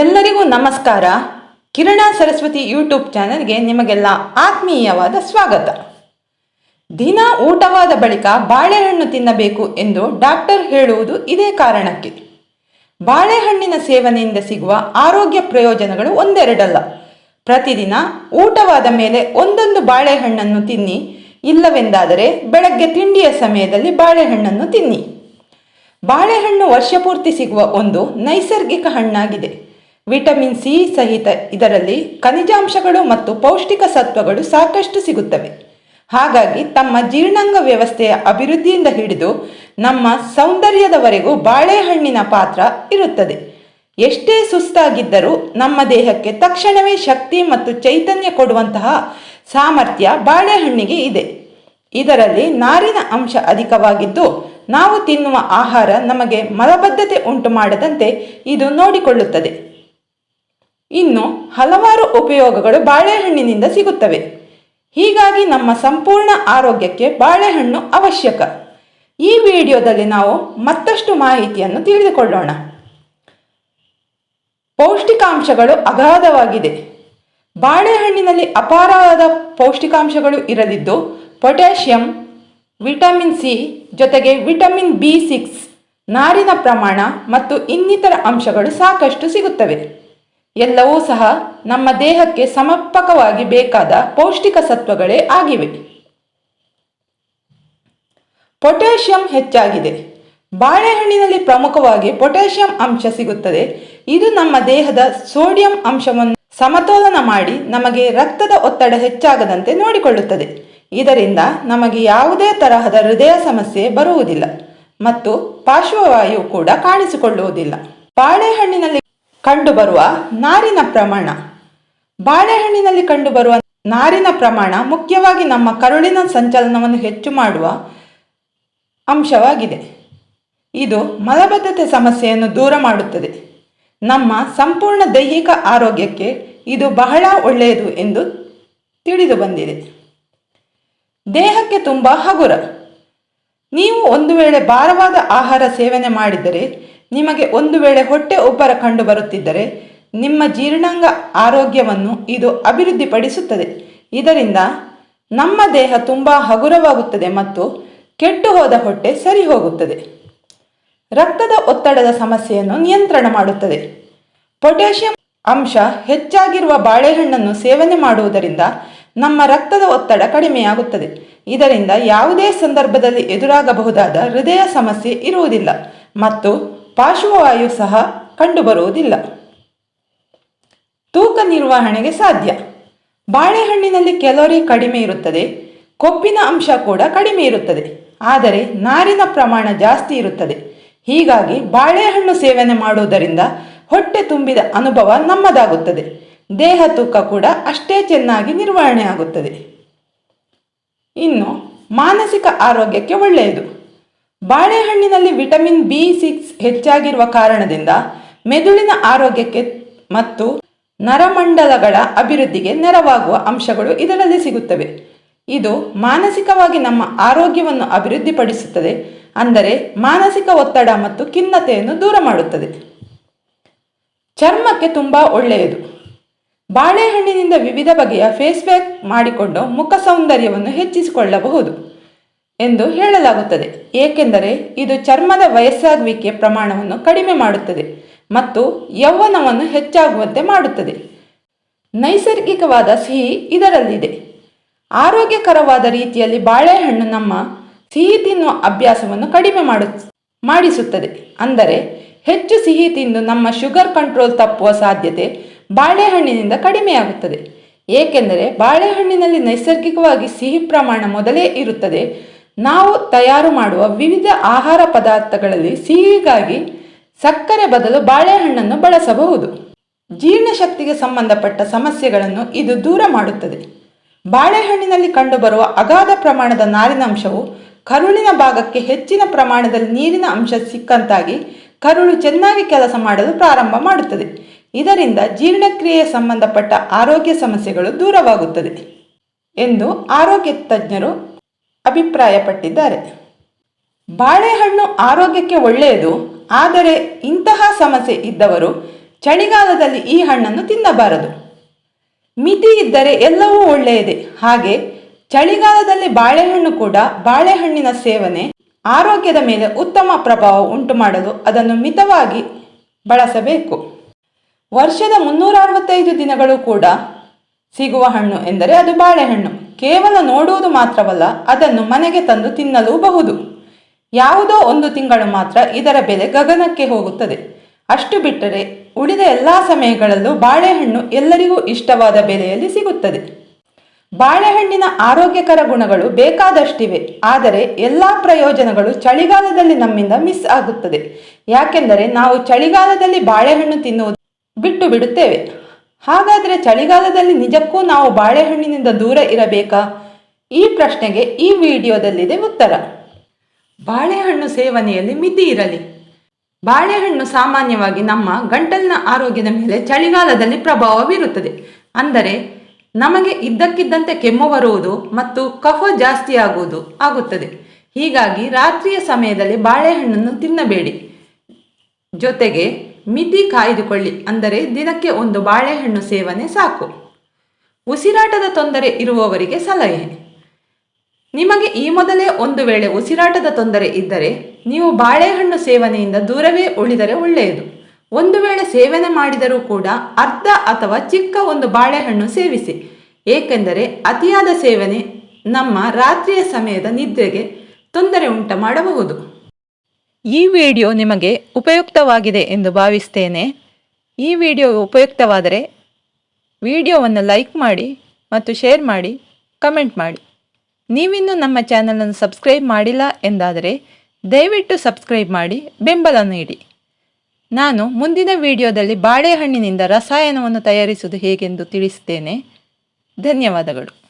ಎಲ್ಲರಿಗೂ ನಮಸ್ಕಾರ. ಕಿರಣ ಸರಸ್ವತಿ ಯೂಟ್ಯೂಬ್ ಚಾನೆಲ್ಗೆ ನಿಮಗೆಲ್ಲ ಆತ್ಮೀಯವಾದ ಸ್ವಾಗತ. ದಿನ ಊಟವಾದ ಬಳಿಕ ಬಾಳೆಹಣ್ಣು ತಿನ್ನಬೇಕು ಎಂದು ಡಾಕ್ಟರ್ ಹೇಳುವುದು ಇದೇ ಕಾರಣಕ್ಕೆ. ಬಾಳೆಹಣ್ಣಿನ ಸೇವನೆಯಿಂದ ಸಿಗುವ ಆರೋಗ್ಯ ಪ್ರಯೋಜನಗಳು ಒಂದೆರಡಲ್ಲ. ಪ್ರತಿದಿನ ಊಟವಾದ ಮೇಲೆ ಒಂದೊಂದು ಬಾಳೆಹಣ್ಣನ್ನು ತಿನ್ನಿ. ಇಲ್ಲವೆಂದಾದರೆ ಬೆಳಗ್ಗೆ ತಿಂಡಿಯ ಸಮಯದಲ್ಲಿ ಬಾಳೆಹಣ್ಣನ್ನು ತಿನ್ನಿ. ಬಾಳೆಹಣ್ಣು ವರ್ಷಪೂರ್ತಿ ಸಿಗುವ ಒಂದು ನೈಸರ್ಗಿಕ ಹಣ್ಣಾಗಿದೆ. ವಿಟಮಿನ್ ಸಿ ಸಹಿತ ಇದರಲ್ಲಿ ಖನಿಜಾಂಶಗಳು ಮತ್ತು ಪೌಷ್ಟಿಕ ಸತ್ವಗಳು ಸಾಕಷ್ಟು ಸಿಗುತ್ತವೆ. ಹಾಗಾಗಿ ತಮ್ಮ ಜೀರ್ಣಾಂಗ ವ್ಯವಸ್ಥೆಯ ಅಭಿವೃದ್ಧಿಯಿಂದ ಹಿಡಿದು ನಮ್ಮ ಸೌಂದರ್ಯದವರೆಗೂ ಬಾಳೆಹಣ್ಣಿನ ಪಾತ್ರ ಇರುತ್ತದೆ. ಎಷ್ಟೇ ಸುಸ್ತಾಗಿದ್ದರೂ ನಮ್ಮ ದೇಹಕ್ಕೆ ತಕ್ಷಣವೇ ಶಕ್ತಿ ಮತ್ತು ಚೈತನ್ಯ ಕೊಡುವಂತಹ ಸಾಮರ್ಥ್ಯ ಬಾಳೆಹಣ್ಣಿಗೆ ಇದೆ. ಇದರಲ್ಲಿ ನಾರಿನ ಅಂಶ ಅಧಿಕವಾಗಿದ್ದು ನಾವು ತಿನ್ನುವ ಆಹಾರ ನಮಗೆ ಮಲಬದ್ಧತೆ ಉಂಟು ಮಾಡದಂತೆ ಇದು ನೋಡಿಕೊಳ್ಳುತ್ತದೆ. ಇನ್ನು ಹಲವಾರು ಉಪಯೋಗಗಳು ಬಾಳೆಹಣ್ಣಿನಿಂದ ಸಿಗುತ್ತವೆ. ಹೀಗಾಗಿ ನಮ್ಮ ಸಂಪೂರ್ಣ ಆರೋಗ್ಯಕ್ಕೆ ಬಾಳೆಹಣ್ಣು ಅವಶ್ಯಕ. ಈ ವಿಡಿಯೋದಲ್ಲಿ ನಾವು ಮತ್ತಷ್ಟು ಮಾಹಿತಿಯನ್ನು ತಿಳಿದುಕೊಳ್ಳೋಣ. ಪೌಷ್ಟಿಕಾಂಶಗಳು ಅಗಾಧವಾಗಿದೆ. ಬಾಳೆಹಣ್ಣಿನಲ್ಲಿ ಅಪಾರವಾದ ಪೌಷ್ಟಿಕಾಂಶಗಳು ಇರಲಿದ್ದು, ಪೊಟ್ಯಾಷಿಯಂ, ವಿಟಮಿನ್ ಸಿ ಜೊತೆಗೆ ವಿಟಮಿನ್ ಬಿ ಸಿಕ್ಸ್, ನಾರಿನ ಪ್ರಮಾಣ ಮತ್ತು ಇನ್ನಿತರ ಅಂಶಗಳು ಸಾಕಷ್ಟು ಸಿಗುತ್ತವೆ. ಎಲ್ಲವೂ ಸಹ ನಮ್ಮ ದೇಹಕ್ಕೆ ಸಮರ್ಪಕವಾಗಿ ಬೇಕಾದ ಪೌಷ್ಟಿಕ ಸತ್ವಗಳೇ ಆಗಿವೆ. ಪೊಟ್ಯಾಷಿಯಂ ಹೆಚ್ಚಾಗಿದೆ. ಬಾಳೆಹಣ್ಣಿನಲ್ಲಿ ಪ್ರಮುಖವಾಗಿ ಪೊಟ್ಯಾಷಿಯಂ ಅಂಶ ಸಿಗುತ್ತದೆ. ಇದು ನಮ್ಮ ದೇಹದ ಸೋಡಿಯಂ ಅಂಶವನ್ನು ಸಮತೋಲನ ಮಾಡಿ ನಮಗೆ ರಕ್ತದ ಒತ್ತಡ ಹೆಚ್ಚಾಗದಂತೆ ನೋಡಿಕೊಳ್ಳುತ್ತದೆ. ಇದರಿಂದ ನಮಗೆ ಯಾವುದೇ ತರಹದ ಹೃದಯ ಸಮಸ್ಯೆ ಬರುವುದಿಲ್ಲ ಮತ್ತು ಪಾರ್ಶ್ವವಾಯು ಕೂಡ ಕಾಣಿಸಿಕೊಳ್ಳುವುದಿಲ್ಲ. ಬಾಳೆಹಣ್ಣಿನಲ್ಲಿ ಕಂಡುಬರುವ ನಾರಿನ ಪ್ರಮಾಣ. ಬಾಳೆಹಣ್ಣಿನಲ್ಲಿ ಕಂಡುಬರುವ ನಾರಿನ ಪ್ರಮಾಣ ಮುಖ್ಯವಾಗಿ ನಮ್ಮ ಕರುಳಿನ ಸಂಚಲನವನ್ನು ಹೆಚ್ಚು ಮಾಡುವ ಅಂಶವಾಗಿದೆ. ಇದು ಮಲಬದ್ಧತೆ ಸಮಸ್ಯೆಯನ್ನು ದೂರ ಮಾಡುತ್ತದೆ. ನಮ್ಮ ಸಂಪೂರ್ಣ ದೈಹಿಕ ಆರೋಗ್ಯಕ್ಕೆ ಇದು ಬಹಳ ಒಳ್ಳೆಯದು ಎಂದು ತಿಳಿದು ಬಂದಿದೆ. ದೇಹಕ್ಕೆ ತುಂಬ ಹಗುರ. ನೀವು ಒಂದು ವೇಳೆ ಭಾರವಾದ ಆಹಾರ ಸೇವನೆ ಮಾಡಿದರೆ ನಿಮಗೆ ಒಂದು ವೇಳೆ ಹೊಟ್ಟೆ ಉಬ್ಬರ ಕಂಡು ಬರುತ್ತಿದ್ದರೆ ನಿಮ್ಮ ಜೀರ್ಣಾಂಗ ಆರೋಗ್ಯವನ್ನು ಇದು ಅಭಿವೃದ್ಧಿಪಡಿಸುತ್ತದೆ. ಇದರಿಂದ ನಮ್ಮ ದೇಹ ತುಂಬ ಹಗುರವಾಗುತ್ತದೆ ಮತ್ತು ಕೆಟ್ಟು ಹೋದ ಹೊಟ್ಟೆ ಸರಿ ಹೋಗುತ್ತದೆ. ರಕ್ತದ ಒತ್ತಡದ ಸಮಸ್ಯೆಯನ್ನು ನಿಯಂತ್ರಣ ಮಾಡುತ್ತದೆ. ಪೊಟ್ಯಾಷಿಯಂ ಅಂಶ ಹೆಚ್ಚಾಗಿರುವ ಬಾಳೆಹಣ್ಣನ್ನು ಸೇವನೆ ಮಾಡುವುದರಿಂದ ನಮ್ಮ ರಕ್ತದ ಒತ್ತಡ ಕಡಿಮೆಯಾಗುತ್ತದೆ. ಇದರಿಂದ ಯಾವುದೇ ಸಂದರ್ಭದಲ್ಲಿ ಎದುರಾಗಬಹುದಾದ ಹೃದಯ ಸಮಸ್ಯೆ ಇರುವುದಿಲ್ಲ ಮತ್ತು ಪಾರ್ಶ್ವವಾಯು ಸಹ ಕಂಡುಬರುವುದಿಲ್ಲ. ತೂಕ ನಿರ್ವಹಣೆಗೆ ಸಾಧ್ಯ. ಬಾಳೆಹಣ್ಣಿನಲ್ಲಿ ಕ್ಯಾಲೋರಿ ಕಡಿಮೆ ಇರುತ್ತದೆ ಕೊಬ್ಬಿನ ಅಂಶ ಕೂಡ ಕಡಿಮೆ ಇರುತ್ತದೆ, ಆದರೆ ನಾರಿನ ಪ್ರಮಾಣ ಜಾಸ್ತಿ ಇರುತ್ತದೆ. ಹೀಗಾಗಿ ಬಾಳೆಹಣ್ಣು ಸೇವನೆ ಮಾಡುವುದರಿಂದ ಹೊಟ್ಟೆ ತುಂಬಿದ ಅನುಭವ ನಮ್ಮದಾಗುತ್ತದೆ. ದೇಹ ತೂಕ ಕೂಡ ಅಷ್ಟೇ ಚೆನ್ನಾಗಿ ನಿರ್ವಹಣೆ ಆಗುತ್ತದೆ. ಇನ್ನು ಮಾನಸಿಕ ಆರೋಗ್ಯಕ್ಕೆ ಒಳ್ಳೆಯದು. ಬಾಳೆಹಣ್ಣಿನಲ್ಲಿ ವಿಟಮಿನ್ ಬಿ ಸಿಕ್ಸ್ ಹೆಚ್ಚಾಗಿರುವ ಕಾರಣದಿಂದ ಮೆದುಳಿನ ಆರೋಗ್ಯಕ್ಕೆ ಮತ್ತು ನರಮಂಡಲಗಳ ಅಭಿವೃದ್ಧಿಗೆ ನೆರವಾಗುವ ಅಂಶಗಳು ಇದರಲ್ಲಿ ಸಿಗುತ್ತವೆ. ಇದು ಮಾನಸಿಕವಾಗಿ ನಮ್ಮ ಆರೋಗ್ಯವನ್ನು ಅಭಿವೃದ್ಧಿಪಡಿಸುತ್ತದೆ ಅಂದರೆ ಮಾನಸಿಕ ಒತ್ತಡ ಮತ್ತು ಖಿನ್ನತೆಯನ್ನು ದೂರ ಮಾಡುತ್ತದೆ. ಚರ್ಮಕ್ಕೆ ತುಂಬ ಒಳ್ಳೆಯದು. ಬಾಳೆಹಣ್ಣಿನಿಂದ ವಿವಿಧ ಬಗೆಯ ಫೇಸ್ ಪ್ಯಾಕ್ ಮಾಡಿಕೊಂಡು ಮುಖ ಸೌಂದರ್ಯವನ್ನು ಹೆಚ್ಚಿಸಿಕೊಳ್ಳಬಹುದು. ಎಂದು ಹೇಳಲಾಗುತ್ತದೆ. ಏಕೆಂದರೆ ಇದು ಚರ್ಮದ ವಯಸ್ಸಾಗುವಿಕೆ ಪ್ರಮಾಣವನ್ನು ಕಡಿಮೆ ಮಾಡುತ್ತದೆ ಮತ್ತು ಯೌವನವನ್ನು ಹೆಚ್ಚಾಗುವಂತೆ ಮಾಡುತ್ತದೆ. ನೈಸರ್ಗಿಕವಾದ ಸಿಹಿ ಇದರಲ್ಲಿದೆ. ಆರೋಗ್ಯಕರವಾದ ರೀತಿಯಲ್ಲಿ ಬಾಳೆಹಣ್ಣು ನಮ್ಮ ಸಿಹಿ ತಿನ್ನುವ ಅಭ್ಯಾಸವನ್ನು ಕಡಿಮೆ ಮಾಡು, ಮಾಡಿಸುತ್ತದೆ. ಅಂದರೆ ಹೆಚ್ಚು ಸಿಹಿ ತಿಂದು ನಮ್ಮ ಶುಗರ್ ಕಂಟ್ರೋಲ್ ತಪ್ಪುವ ಸಾಧ್ಯತೆ ಬಾಳೆಹಣ್ಣಿನಿಂದ ಕಡಿಮೆಯಾಗುತ್ತದೆ. ಏಕೆಂದರೆ ಬಾಳೆಹಣ್ಣಿನಲ್ಲಿ ನೈಸರ್ಗಿಕವಾಗಿ ಸಿಹಿ ಪ್ರಮಾಣ ಮೊದಲೇ ಇರುತ್ತದೆ. ನಾವು ತಯಾರು ಮಾಡುವ ವಿವಿಧ ಆಹಾರ ಪದಾರ್ಥಗಳಲ್ಲಿ ಸಿಹಿಗಾಗಿ ಸಕ್ಕರೆ ಬದಲು ಬಾಳೆಹಣ್ಣನ್ನು ಬಳಸಬಹುದು. ಜೀರ್ಣಶಕ್ತಿಗೆ ಸಂಬಂಧಪಟ್ಟ ಸಮಸ್ಯೆಗಳನ್ನು ಇದು ದೂರ ಮಾಡುತ್ತದೆ. ಬಾಳೆಹಣ್ಣಿನಲ್ಲಿ ಕಂಡುಬರುವ ಅಗಾಧ ಪ್ರಮಾಣದ ನಾರಿನಂಶವು ಕರುಳಿನ ಭಾಗಕ್ಕೆ ಹೆಚ್ಚಿನ ಪ್ರಮಾಣದಲ್ಲಿ ನೀರಿನ ಅಂಶ ಸಿಕ್ಕಂತಾಗಿ ಕರುಳು ಚೆನ್ನಾಗಿ ಕೆಲಸ ಮಾಡಲು ಪ್ರಾರಂಭ ಮಾಡುತ್ತದೆ. ಇದರಿಂದ ಜೀರ್ಣಕ್ರಿಯೆ ಸಂಬಂಧಪಟ್ಟ ಆರೋಗ್ಯ ಸಮಸ್ಯೆಗಳು ದೂರವಾಗುತ್ತದೆ. ಎಂದು ಆರೋಗ್ಯ ತಜ್ಞರು ಅಭಿಪ್ರಾಯಪಟ್ಟಿದ್ದಾರೆ. ಬಾಳೆಹಣ್ಣು ಆರೋಗ್ಯಕ್ಕೆ ಒಳ್ಳೆಯದು, ಆದರೆ ಇಂತಹ ಸಮಸ್ಯೆ ಇದ್ದವರು ಚಳಿಗಾಲದಲ್ಲಿ ಈ ಹಣ್ಣನ್ನು ತಿನ್ನಬಾರದು. ಮಿತಿ ಇದ್ದರೆ ಎಲ್ಲವೂ ಒಳ್ಳೆಯದೇ. ಹಾಗೆ ಚಳಿಗಾಲದಲ್ಲಿ ಬಾಳೆಹಣ್ಣು ಕೂಡ ಬಾಳೆಹಣ್ಣಿನ ಸೇವನೆ, ಆರೋಗ್ಯದ ಮೇಲೆ ಉತ್ತಮ ಪ್ರಭಾವ ಉಂಟು ಮಾಡಲು ಅದನ್ನು ಮಿತವಾಗಿ ಬಳಸಬೇಕು. ವರ್ಷದ ಮುನ್ನೂರ ಅರವತ್ತೈದು ದಿನಗಳು ಕೂಡ ಸಿಗುವ ಹಣ್ಣು ಎಂದರೆ ಅದು ಬಾಳೆಹಣ್ಣು. ಕೇವಲ ನೋಡುವುದು ಮಾತ್ರವಲ್ಲ, ಅದನ್ನು ಮನೆಗೆ ತಂದು ತಿನ್ನಲೂಬಹುದು ಯಾವುದೋ ಒಂದು ತಿಂಗಳು ಮಾತ್ರ ಇದರ ಬೆಲೆ ಗಗನಕ್ಕೆ ಹೋಗುತ್ತದೆ. ಅಷ್ಟು ಬಿಟ್ಟರೆ ಉಳಿದ ಎಲ್ಲ ಸಮಯಗಳಲ್ಲೂ ಬಾಳೆಹಣ್ಣು ಎಲ್ಲರಿಗೂ ಇಷ್ಟವಾದ ಬೆಲೆಯಲ್ಲಿ ಸಿಗುತ್ತದೆ. ಬಾಳೆಹಣ್ಣಿನ ಆರೋಗ್ಯಕರ ಗುಣಗಳು ಬೇಕಾದಷ್ಟಿವೆ, ಆದರೆ ಎಲ್ಲ ಪ್ರಯೋಜನಗಳು ಚಳಿಗಾಲದಲ್ಲಿ ನಮ್ಮಿಂದ ಮಿಸ್ ಆಗುತ್ತದೆ. ಯಾಕೆಂದರೆ ನಾವು ಚಳಿಗಾಲದಲ್ಲಿ ಬಾಳೆಹಣ್ಣು ತಿನ್ನುವುದು ಬಿಟ್ಟು ಬಿಡುತ್ತೇವೆ. ಹಾಗಾದರೆ ಚಳಿಗಾಲದಲ್ಲಿ ನಿಜಕ್ಕೂ ನಾವು ಬಾಳೆಹಣ್ಣಿನಿಂದ ದೂರ ಇರಬೇಕಾ? ಈ ಪ್ರಶ್ನೆಗೆ ಈ ವಿಡಿಯೋದಲ್ಲಿದೆ ಉತ್ತರ. ಬಾಳೆಹಣ್ಣು ಸೇವನೆಯಲ್ಲಿ ಮಿತಿ ಇರಲಿ. ಬಾಳೆಹಣ್ಣು ಸಾಮಾನ್ಯವಾಗಿ ನಮ್ಮ ಗಂಟಲಿನ ಆರೋಗ್ಯದ ಮೇಲೆ ಚಳಿಗಾಲದಲ್ಲಿ ಪ್ರಭಾವ ಬೀರುತ್ತದೆ ಅಂದರೆ ನಮಗೆ ಇದ್ದಕ್ಕಿದ್ದಂತೆ ಕೆಮ್ಮು ಬರುವುದು ಮತ್ತು ಕಫ ಜಾಸ್ತಿ ಆಗುವುದು ಆಗುತ್ತದೆ. ಹೀಗಾಗಿ ರಾತ್ರಿಯ ಸಮಯದಲ್ಲಿ ಬಾಳೆಹಣ್ಣನ್ನು ತಿನ್ನಬೇಡಿ. ಜೊತೆಗೆ ಮಿತಿ ಕಾಯ್ದುಕೊಳ್ಳಿ ಅಂದರೆ ದಿನಕ್ಕೆ ಒಂದು ಬಾಳೆಹಣ್ಣು ಸೇವನೆ ಸಾಕು. ಉಸಿರಾಟದ ತೊಂದರೆ ಇರುವವರಿಗೆ ಸಲಹೆ. ನಿಮಗೆ ಈ ಮೊದಲೇ ಒಂದು ವೇಳೆ ಉಸಿರಾಟದ ತೊಂದರೆ ಇದ್ದರೆ ನೀವು ಬಾಳೆಹಣ್ಣು ಸೇವನೆಯಿಂದ ದೂರವೇ ಉಳಿದರೆ ಒಳ್ಳೆಯದು. ಒಂದು ವೇಳೆ ಸೇವನೆ ಮಾಡಿದರೂ ಕೂಡ ಅರ್ಧ ಅಥವಾ ಚಿಕ್ಕ ಒಂದು ಬಾಳೆಹಣ್ಣು ಸೇವಿಸಿ. ಏಕೆಂದರೆ ಅತಿಯಾದ ಸೇವನೆ ನಮ್ಮ ರಾತ್ರಿಯ ಸಮಯದ ನಿದ್ರೆಗೆ ತೊಂದರೆ ಉಂಟು ಮಾಡಬಹುದು. ಈ ವಿಡಿಯೋ ನಿಮಗೆ ಉಪಯುಕ್ತವಾಗಿದೆ ಎಂದು ಭಾವಿಸ್ತೇನೆ. ಈ ವಿಡಿಯೋ ಉಪಯುಕ್ತವಾದರೆ ವಿಡಿಯೋವನ್ನು ಲೈಕ್ ಮಾಡಿ ಮತ್ತು ಶೇರ್ ಮಾಡಿ, ಕಮೆಂಟ್ ಮಾಡಿ. ನೀವಿನ್ನೂ ನಮ್ಮ ಚಾನಲನ್ನು ಸಬ್ಸ್ಕ್ರೈಬ್ ಮಾಡಿಲ್ಲ ಎಂದಾದರೆ ದಯವಿಟ್ಟು ಸಬ್ಸ್ಕ್ರೈಬ್ ಮಾಡಿ, ಬೆಂಬಲ ನೀಡಿ. ನಾನು ಮುಂದಿನ ವಿಡಿಯೋದಲ್ಲಿ ಬಾಳೆಹಣ್ಣಿನಿಂದ ರಸಾಯನವನ್ನು ತಯಾರಿಸುವುದು ಹೇಗೆಂದು ತಿಳಿಸುತ್ತೇನೆ ಧನ್ಯವಾದಗಳು.